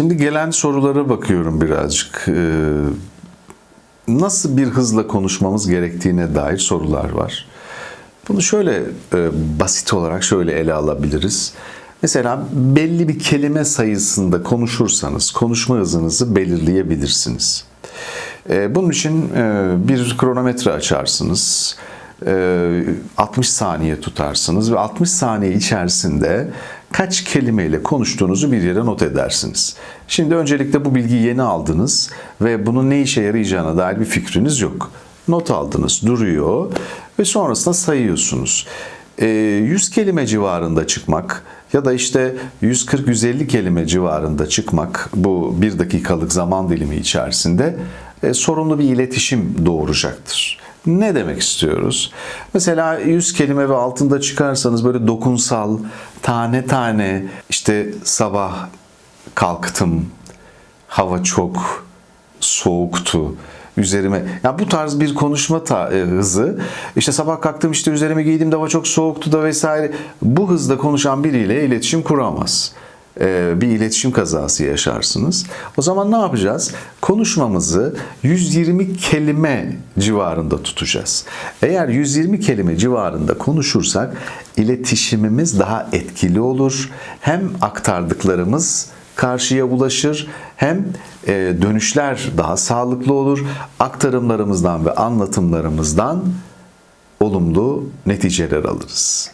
Şimdi gelen sorulara bakıyorum birazcık. Ee, nasıl bir hızla konuşmamız gerektiğine dair sorular var. Bunu şöyle e, basit olarak şöyle ele alabiliriz. Mesela belli bir kelime sayısında konuşursanız konuşma hızınızı belirleyebilirsiniz. E, bunun için e, bir kronometre açarsınız. E, 60 saniye tutarsınız ve 60 saniye içerisinde kaç kelimeyle konuştuğunuzu bir yere not edersiniz. Şimdi öncelikle bu bilgiyi yeni aldınız ve bunun ne işe yarayacağına dair bir fikriniz yok. Not aldınız, duruyor ve sonrasında sayıyorsunuz. E, 100 kelime civarında çıkmak ya da işte 140-150 kelime civarında çıkmak bu bir dakikalık zaman dilimi içerisinde e, sorunlu bir iletişim doğuracaktır. Ne demek istiyoruz? Mesela 100 kelime ve altında çıkarsanız böyle dokunsal, tane tane işte sabah kalktım, hava çok soğuktu, üzerime ya bu tarz bir konuşma e, hızı işte sabah kalktım işte üzerime giydim de hava çok soğuktu da vesaire bu hızda konuşan biriyle iletişim kuramaz. E, bir iletişim kazası yaşarsınız. O zaman ne yapacağız? Konuşmamızı 120 kelime civarında tutacağız. Eğer 120 kelime civarında konuşursak iletişimimiz daha etkili olur. Hem aktardıklarımız karşıya ulaşır hem e, dönüşler daha sağlıklı olur. Aktarımlarımızdan ve anlatımlarımızdan olumlu neticeler alırız.